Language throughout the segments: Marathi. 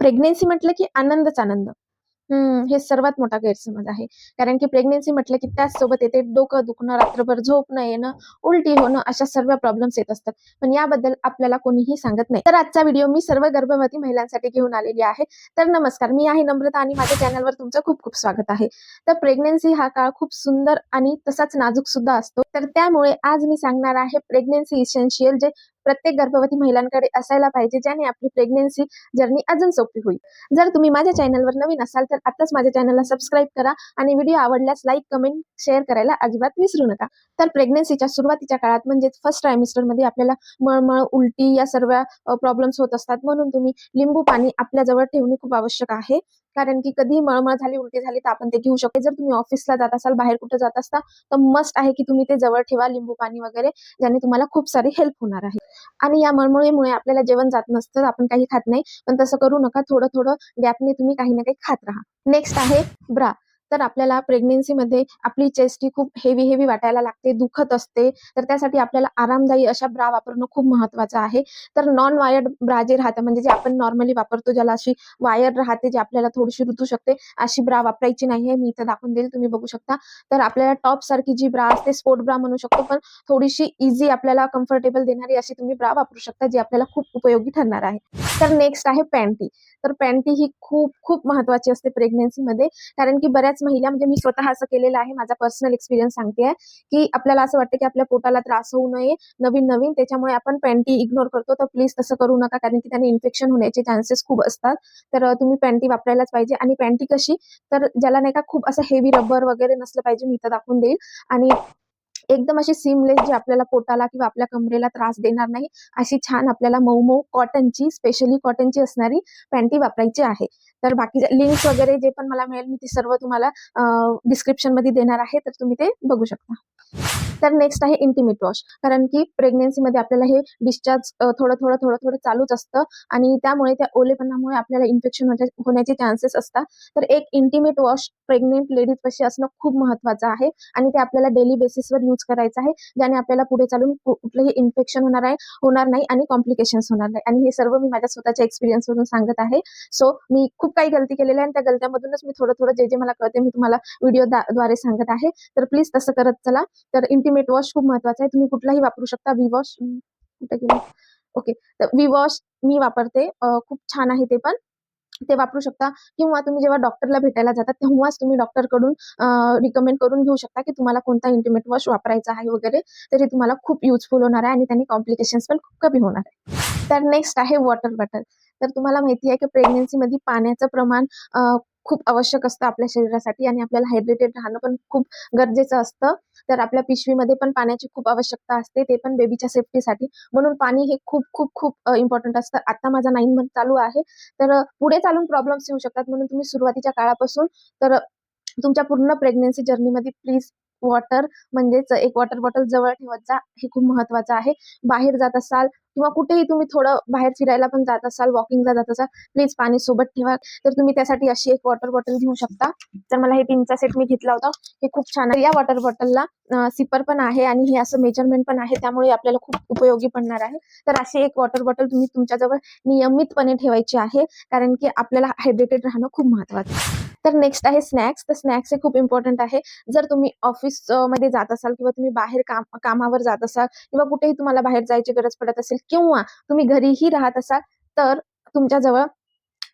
प्रेग्नेन्सी म्हटलं की आनंदच आनंद. हम्म हे सर्वात मोठा गैरसमज आहे. कारण की प्रेग्नन्सी म्हटलं की त्याचसोबत येते डोकं दुखणं, रात्रभर झोप न येणं, उलटी होणं अशा सर्व प्रॉब्लेम्स येत असतात. पण याबद्दल आपल्याला कोणीही सांगत नाही. तर आजचा व्हिडिओ मी सर्व गर्भवती महिलांसाठी घेऊन आलेली आहे. तर नमस्कार, मी आहे नम्रता आणि माझ्या चॅनलवर तुमचं खूप खूप स्वागत आहे. तर प्रेग्नन्सी हा काळ खूप सुंदर आणि तसाच नाजूक सुद्धा असतो. तर त्यामुळे आज मी सांगणार आहे प्रेग्नन्सी इसेन्शियल जे प्रत्येक गर्भवती महिलांकडे असायला पाहिजे, ज्याने आपली प्रेग्नन्सी जर्नी अजून सोपी होईल. जर तुम्ही माझ्या चॅनलवर नवीन असाल तर आताच माझ्या चॅनलला सबस्क्राईब करा आणि व्हिडिओ आवडल्यास लाईक, कमेंट, शेअर करायला अजिबात विसरू नका. तर प्रेग्नन्सीच्या सुरुवातीच्या काळात म्हणजेच फर्स्ट ट्रायमिस्टरमध्ये आपल्याला मळमळ, उलटी या सर्व प्रॉब्लेम्स होत असतात. म्हणून तुम्ही लिंबू पाणी आपल्या जवळ ठेवणे खूप आवश्यक आहे. कारण की कधी मळमळ झाली, उलटी झाली तर आपण ते घेऊ शकतो. जर तुम्ही ऑफिसला जात असाल, बाहेर कुठे जात असता तर मस्ट आहे की तुम्ही ते जवळ ठेवा लिंबू पाणी वगैरे, ज्याने तुम्हाला खूप सारी हेल्प होणार आहे. आणि या मळमळीमुळे आपल्याला जेवण जात नसतं, आपण काही खात नाही. पण तसं करू नका. थोडं-थोडं गॅपने तुम्ही काही ना काही खात राहा. नेक्स्ट आहे ब्रा. तर आपल्याला प्रेग्नन्सीमध्ये आपली चेस्ट ही खूप हेवी हेवी वाटायला लागते, दुखत असते. तर त्यासाठी आपल्याला आरामदायी अशा ब्रा वापरणं खूप महत्वाचं आहे. तर नॉन वायर्ड ब्रा जे राहतं म्हणजे जे आपण नॉर्मली वापरतो, ज्याला अशी वायर राहते, जी आपल्याला थोडीशी रुतू शकते, अशी ब्रा वापरायची नाहीये. मी इथं दाखवून देईल, तुम्ही बघू शकता. तर आपल्याला टॉप सारखी जी ब्रा असते, स्पोर्ट ब्रा म्हणू शकतो, पण थोडीशी इझी आपल्याला कम्फर्टेबल देणारी अशी तुम्ही ब्रा वापरू शकता, जी आपल्याला खूप उपयोगी ठरणार आहे. तर नेक्स्ट आहे पॅन्टी. तर पॅन्टी ही खूप खूप महत्त्वाची असते प्रेग्नन्सीमध्ये. कारण की बऱ्याच महिला म्हणजे मी स्वतः असं केलेलं आहे, माझा पर्सनल एक्सपिरियन्स सांगते की आपल्याला असं वाटतं की आपल्या पोटाला त्रास होऊ नये नवीन-नवीन, त्याच्यामुळे आपण पॅन्टी इग्नोर करतो. तर प्लीज तसं करू नका, कारण की त्याने इन्फेक्शन होण्याचे चान्सेस खूप असतात. तर तुम्ही पॅन्टी वापरायलाच पाहिजे आणि पॅन्टी कशी तर ज्याला नाही का खूप असं हेवी रबर वगैरे नसलं पाहिजे, मी इथं दाखवून देईल आणि एकदम अशी सिमलेस जी आपल्याला पोटाला किंवा आपल्या कमरेला त्रास देणार नाही, अशी छान आपल्याला मऊ-मऊ कॉटनची, स्पेशली कॉटनची असणारी पॅन्टी वापरायची आहे. तर बाकीचे लिंक्स वगैरे जे पण मला मिळेल, मी ते सर्व तुम्हाला डिस्क्रिप्शनमध्ये देणार आहे, तर तुम्ही ते बघू शकता. तर नेक्स्ट आहे इंटिमेट वॉश. कारण की प्रेग्नेन्सीमध्ये आपल्याला हे डिस्चार्ज थोडं-थोडं, थोडं-थोडं चालूच असतं आणि त्यामुळे त्या ओलेपणामुळे आपल्याला इन्फेक्शन होण्याचे चान्सेस असतात. तर एक इंटिमेट वॉश प्रेग्नेंट लेडीज पाशी असणं खूप महत्त्वाचं आहे आणि ते आपल्याला डेली बेसिसवर यूज करायचं आहे, ज्याने आपल्याला पुढे चालून कुठलंही इन्फेक्शन होणार आहे होणार नाही आणि कॉम्प्लिकेशन्स होणार नाही आणि हे सर्व मी माझ्या स्वतःच्या एक्सपिरियन्सवरून सांगत आहे. सो मी खूप काही गलती केलेल्या आहे आणि त्या गलत्यामधूनच मी थोडं-थोडं जे-जे मला कळते, मी तुम्हाला व्हिडिओ द्वारे सांगत आहे. तर प्लीज तसं करत चला. तर इंटिमेट वॉश खूप महत्त्वाचा आहे. तुम्ही कुठलाही वापरू शकता. व्ही वॉश कुठे गेलं? ओके. तर व्ही वॉश मी वापरते. खूप छान आहे ते पण. ते वापरू शकता किंवा तुम्ही जेव्हा डॉक्टरला भेटायला जाता, तेव्हाच तुम्ही डॉक्टरकडून रिकमेंड करून घेऊ शकता, की तुम्हाला कोणता इंटिमेट वॉश वापरायचा आहे वगैरे. तर हे तुम्हाला खूप युजफुल होणार आहे आणि त्यांनी कॉम्प्लिकेशन्स पण खूप कमी होणार आहे. तर नेक्स्ट आहे वॉटर बॉटल. तर तुम्हाला माहिती आहे की प्रेग्नन्सीमध्ये पाण्याचं प्रमाण खूप आवश्यक असतं आपल्या शरीरासाठी आणि आपल्याला हायड्रेटेड राहणं पण खूप गरजेचं असतं. तर आपल्या पिशवीमध्ये पण पाण्याची खूप आवश्यकता असते, ते पण बेबीच्या सेफ्टीसाठी. म्हणून पाणी हे खूप खूप खूप इम्पॉर्टंट असतं. आता माझा नाईन मंथ चालू आहे, तर पुढे चालून प्रॉब्लेम्स येऊ शकतात. म्हणून तुम्ही सुरुवातीच्या काळापासून तर तुमच्या पूर्ण प्रेग्नन्सी जर्नीमध्ये प्लीज वॉटर म्हणजेच एक वॉटर बॉटल जवळ ठेवत जा. हे खूप महत्वाचं आहे. बाहेर जात असाल किंवा कुठेही तुम्ही थोडं बाहेर फिरायला पण जात असाल, वॉकिंगला जात असाल, प्लीज पाणी सोबत ठेवा. तर तुम्ही त्यासाठी अशी एक वॉटर बॉटल घेऊ शकता. तर मला हे तीनचा सेट मी घेतला होता. हे खूप छान आहे. या वॉटर बॉटलला सिपर पण आहे आणि हे असं मेजरमेंट पण आहे, त्यामुळे आपल्याला खूप उपयोगी पडणार आहे. तर अशी एक वॉटर बॉटल तुम्ही तुमच्याजवळ नियमितपणे ठेवायची आहे, कारण की आपल्याला हायड्रेटेड राहणं खूप महत्त्वाचं आहे. तर नेक्स्ट आहे स्नॅक्स. तर स्नॅक्स हे खूप इम्पॉर्टंट आहे. जर तुम्ही ऑफिसमध्ये जात असाल किंवा तुम्ही बाहेर काम कामावर जात असाल किंवा कुठेही तुम्हाला बाहेर जायची गरज पडत असेल किंवा तुम्ही घरीही राहत असाल, तर तुमच्याजवळ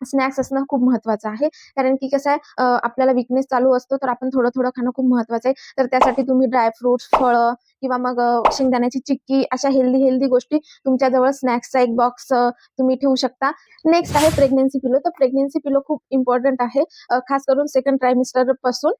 स्नॅक्स असणं खूप महत्त्वाचं आहे. कारण की कसं आहे आपल्याला विकनेस चालू असतो, तर आपण थोडं-थोडं खाणं खूप महत्त्वाचं आहे. तर त्यासाठी तुम्ही ड्रायफ्रुट्स फळं किंवा मग शेंगदाण्याची चिक्की अशा हेल्दी हेल्दी गोष्टी तुमच्याजवळ स्नॅक्सचा एक बॉक्स तुम्ही ठेवू शकता. नेक्स्ट आहे प्रेग्नन्सी पिलो. तर प्रेग्नन्सी पिलो खूप इम्पॉर्टंट आहे, खास करून सेकंड ट्रायमिस्टरपासून.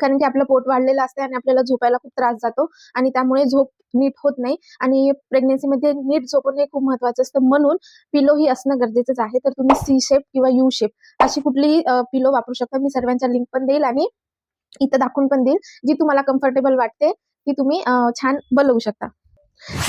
कारण की आपलं पोट वाढलेलं असते आणि आपल्याला झोपायला खूप त्रास जातो आणि त्यामुळे झोप नीट होत नाही आणि प्रेग्नन्सीमध्ये नीट झोपणं हे खूप महत्वाचं असतं. म्हणून पिलो ही असणं गरजेचंच आहे. तर तुम्ही सी शेप किंवा यू शेप अशी कुठलीही पिलो वापरू शकता. मी सर्वांच्या लिंक पण देईल आणि इथं दाखवून पण देईल. जी तुम्हाला कम्फर्टेबल वाटते, ती तुम्ही छान बनवू शकता.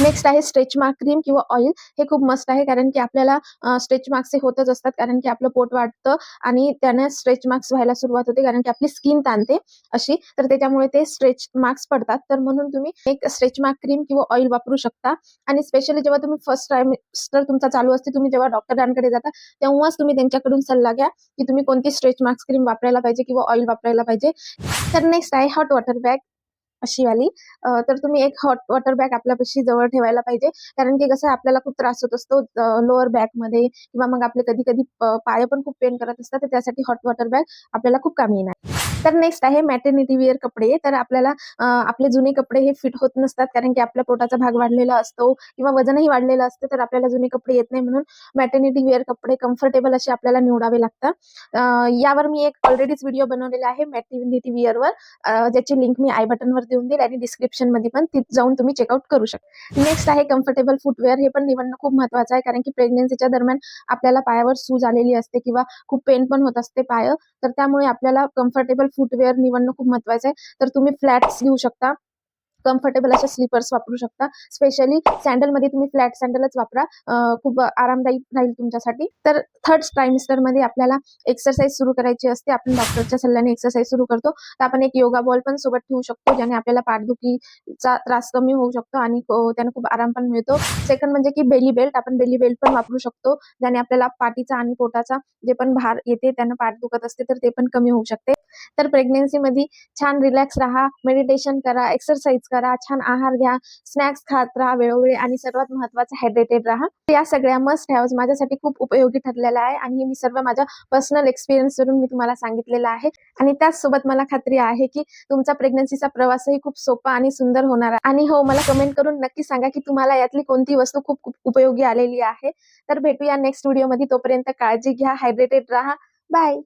नेक्स्ट आहे स्ट्रेच मार्क क्रीम किंवा ऑइल हे खूप मस्त आहे कारण की आपल्याला स्ट्रेच मार्क्स हे होतच असतात कारण की आपलं पोट वाढतं आणि त्याने स्ट्रेच मार्क्स व्हायला सुरुवात होते कारण की आपली स्किन ताणते अशी. तर त्याच्यामुळे ते स्ट्रेच मार्क्स पडतात. तर म्हणून तुम्ही एक स्ट्रेच मार्क क्रीम किंवा ऑइल वापरू शकता. आणि स्पेशली जेव्हा तुम्ही फर्स्ट ट्रायमिस्टर तुमचा चालू असते तुम्ही जेव्हा डॉक्टरांकडे जाता तेव्हाच तुम्ही त्यांच्याकडून सल्ला घ्या की तुम्ही कोणती स्ट्रेच मार्क्स क्रीम वापरायला पाहिजे किंवा ऑइल वापरायला पाहिजे. तर नेक्स्ट आहे हॉट वॉटर बॅग अशी वाली तर तुम्ही एक हॉट वॉटर बॅग आपल्यापाशी जवळ ठेवायला पाहिजे. कारण की कसं आहे, आपल्याला खूप त्रास होत असतो लोअर बॅकमध्ये किंवा मग आपले कधी कधी पाय पण खूप पेन करत असतात तर त्यासाठी हॉट वॉटर बॅग आपल्याला खूप कामी येणार. तर नेक्स्ट आहे मॅटर्निटी वेअर कपडे. तर आपल्याला आपले जुने कपडे हे फिट होत नसतात कारण की आपल्या पोटाचा भाग वाढलेला असतो किंवा वजनही वाढलेलं असतं तर आपल्याला जुने कपडे येत नाही म्हणून मॅटर्निटी वेअर कपडे कम्फर्टेबल असे आपल्याला निवडावे लागतात. यावर मी एक ऑलरेडीच व्हिडिओ बनवलेला आहे मॅटर्निटी वेअरवर ज्याची लिंक मी आय बटनवर देऊन देईल आणि डिस्क्रिप्शनमध्ये पण तिथे जाऊन तुम्ही चेकआउट करू शकता नेक्स्ट आहे कम्फर्टेबल फुटवेअर हे पण निवडणं खूप महत्वाचं आहे कारण की प्रेग्नन्सीच्या दरम्यान आपल्याला पायावर सूज आलेली असते किंवा खूप पेन पण होत असते पाय तर त्यामुळे आपल्याला कम्फर्टेबल फुटवेअर निवडणं खूप महत्वाचं आहे. तर तुम्ही फ्लॅट्स घेऊ शकता. कम्फर्टेबल अशा स्लीपर्स वापरू शकता. स्पेशली सँडलमध्ये तुम्ही फ्लॅट सँडलच वापरा. खूप आरामदायी राहील तुमच्यासाठी. तर थर्ड ट्रायमिस्टरमध्ये आपल्याला एक्सरसाइज सुरू करायची असते. आपण डॉक्टरच्या सल्ल्याने एक्सरसाइज सुरू करतो. तर आपण एक योगा बॉल पण सोबत ठेवू शकतो ज्याने आपल्याला पाठदुखीचा त्रास कमी होऊ शकतो आणि अं, त्याने खूप आराम पण मिळतो. सेकंड म्हणजे की बेली बेल्ट आपण बेली बेल्ट पण वापरू शकतो ज्याने आपल्याला पाठीचा आणि पोटाचा जे पण भार येते त्यांना पाठ दुखत असते तर ते पण कमी होऊ शकते. तर प्रेग्नन्सी मध्ये छान रिलॅक्स राहा मेडिटेशन करा एक्सरसाइज करा छान आहार घ्या स्नॅक्स खात राहा वेळोवेळी आणि सर्वात महत्वाचं हायड्रेटेड राहा. या सगळ्या मस्ट हॅव्स माझ्यासाठी खूप उपयोगी ठरलेल्या आहे आणि हे मी सर्व माझ्या पर्सनल एक्सपिरियन्स वरून मी तुम्हाला सांगितलेलं आहे. आणि त्याचसोबत मला खात्री आहे की तुमचा प्रेग्नन्सीचा प्रवासही खूप सोपा आणि सुंदर होणार आहे. आणि हो मला कमेंट करून नक्की सांगा की तुम्हाला यातली कोणती वस्तू खूप खूप उपयोगी आलेली आहे. तर भेटूया नेक्स्ट व्हिडिओमध्ये तोपर्यंत काळजी घ्या हायड्रेटेड राहा. बाय